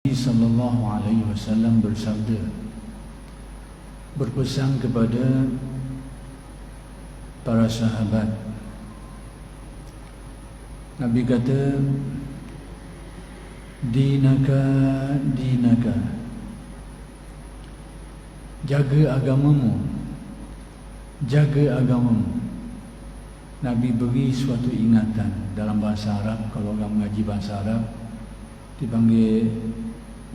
Nabi sallallahu alaihi wasallam bersabda berpesan kepada para sahabat. Nabi kata dinaka dinaka. Jaga agamamu. Jaga agamamu. Nabi beri suatu ingatan. Dalam bahasa Arab kalau orang mengaji bahasa Arab dipanggil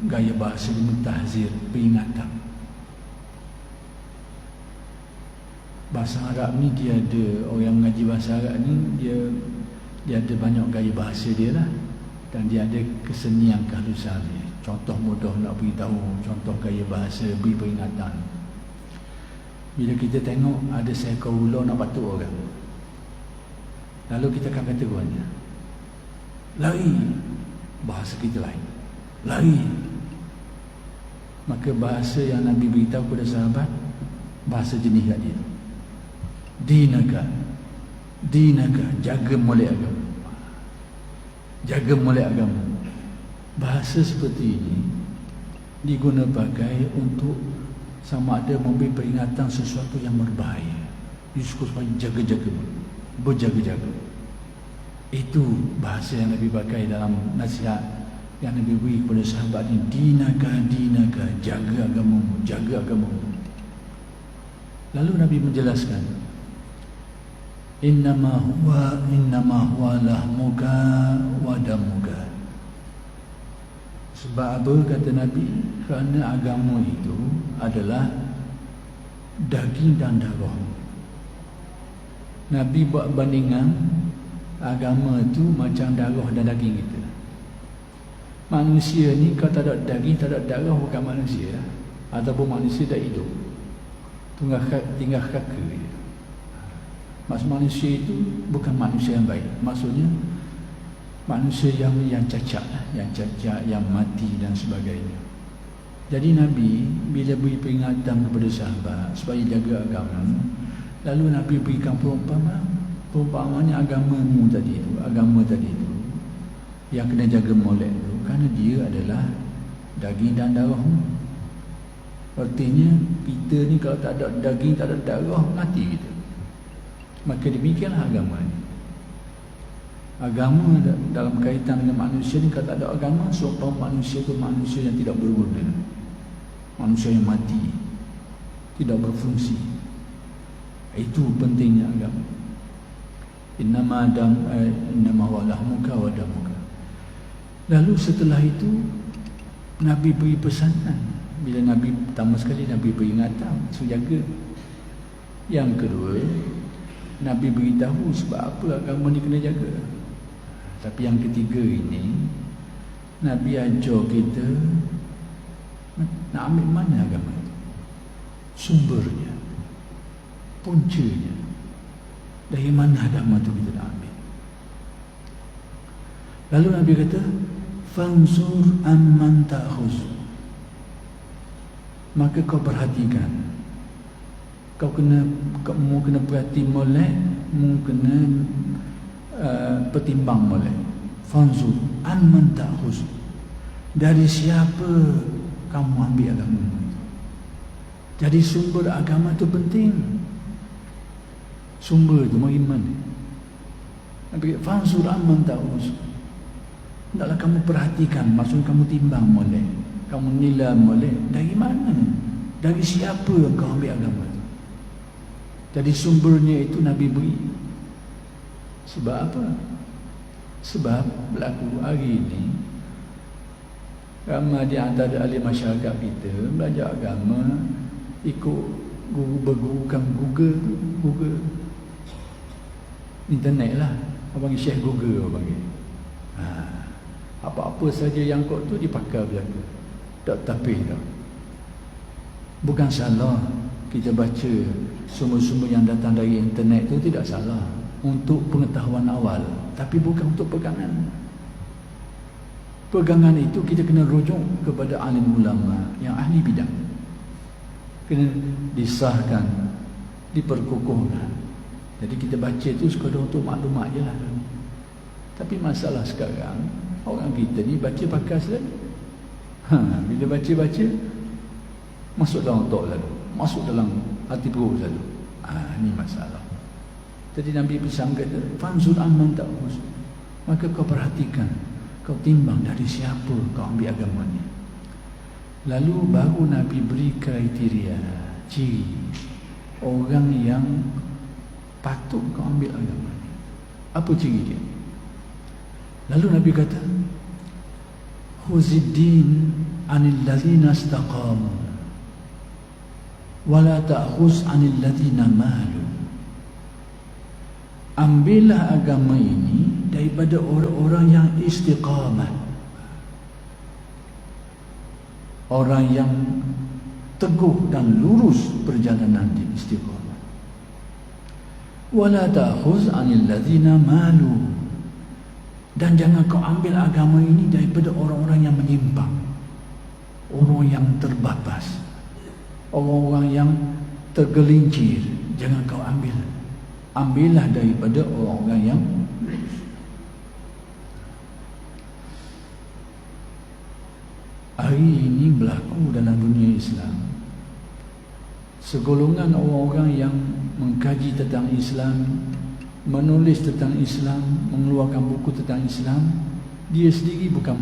gaya bahasa ini tahzir peringatan. Bahasa Arab ni dia ada orang mengaji bahasa Arab ni dia dia ada banyak gaya bahasa dia lah. Dan dia ada kesenian kehalusan dia contoh mudah nak beritahu contoh gaya bahasa beri peringatan. Bila kita tengok ada seekor ular nak batuk orang. Lalu kita akan kata kepadanya lari. Bahasa kita lain lari maka bahasa yang Nabi beritahu kepada sahabat bahasa jenis kat dia. Dinaka dinaka jaga molek agama. Jaga molek agama. Bahasa seperti ini diguna pakai untuk sama ada memberi peringatan sesuatu yang berbahaya. Disuruh supaya jaga-jaga. Berjaga-jaga. Itu bahasa yang Nabi pakai dalam nasihat yang Nabi beri kepada sahabat ini dinaka dinaka jaga agamamu jaga agamamu. Lalu Nabi menjelaskan innama huwa innama huwa lahmuka wa damuka sebab apa kata Nabi? Kerana agama itu adalah daging dan darah. Nabi buat bandingan agama itu macam darah dan daging kita manusia ni kalau tak ada daging tak ada darah bukan manusia. Ataupun manusia tak hidup. Tinggal tinggal kaka je maksud manusia itu bukan manusia yang baik. Maksudnya manusia yang yang cacat yang cacat yang mati dan sebagainya. Jadi Nabi bila beri peringatan kepada sahabat supaya jaga agama lalu Nabi berikan perumpamaan. Perumpamaannya agamamu tadi itu agama tadi itu yang kena jaga molek kerana dia adalah daging dan darahmu artinya kita ni kalau tak ada daging tak ada darah mati kita. Maka demikianlah agama ni. Agama dalam kaitan dengan manusia ni kalau tak ada agama seorang manusia itu manusia yang tidak berguna? Manusia yang mati tidak berfungsi. Itu pentingnya agama. Innama dam eh, innama walahmuka wa damuka lalu setelah itu nabi beri pesanan bila nabi pertama sekali nabi peringatan jaga yang kedua nabi beritahu sebab apa agama ni kena jaga. Tapi yang ketiga ini nabi ajar kita nak ambil mana agama itu? Sumbernya puncanya dari mana agama itu kita nak ambil? Lalu Nabi kata fansur amman ta'khuz. Maka kau perhatikan. Kau kena kau kena perhati molek mu kena uh, pertimbang molek. Fansur amman ta'khuz. Dari siapa kamu ambil agama jadi sumber agama itu penting. Sumber itu iman Nabi fansur amman ta'khuz Hendaklah kamu perhatikan Maksud kamu timbang boleh Kamu nilai boleh Dari mana? Dari siapa kau ambil agama? Jadi sumbernya itu Nabi beri Sebab apa? Sebab berlaku hari ini Ramai di antara ahli masyarakat kita Belajar agama Ikut guru bergurukan Google Google Internet lah Apa panggil Syekh Google apa panggil Haa apa-apa saja yang kau tu dipakai berlaku tak tapi tak bukan salah kita baca sumber-sumber yang datang dari internet tu tidak salah. Untuk pengetahuan awal tapi bukan untuk pegangan. Pegangan itu kita kena rujuk kepada alim ulama yang ahli bidang. Kena disahkan diperkukuhkan. Jadi kita baca itu sekadar untuk maklumat je lah. Tapi masalah sekarang Orang kita ni baca pakai saja. Ha, bila baca-baca masuk dalam otak lalu, masuk dalam hati perut lalu. Ha, ini masalah. Jadi Nabi pesan kata, "Fanzur amman ta'khuz." Maka kau perhatikan, kau timbang dari siapa kau ambil agama ni. Lalu baru Nabi beri kriteria, ciri orang yang patut kau ambil agama ni. Apa ciri dia? Lalu Nabi kata, Khuziddin anil ladhina istaqamu Wala ta'khuz anil ladhina malu. Ambillah agama ini daripada orang-orang yang istiqamah. Orang yang teguh dan lurus perjalanan di istiqamah. Wala ta'khuz anil ladhina malu dan jangan kau ambil agama ini daripada orang-orang yang menyimpang. Orang yang terbabas. Orang-orang yang tergelincir. Jangan kau ambil. Ambillah daripada orang-orang yang Hari ini berlaku dalam dunia Islam Segolongan orang-orang yang mengkaji tentang Islam menulis tentang Islam, mengeluarkan buku tentang Islam, dia sendiri bukan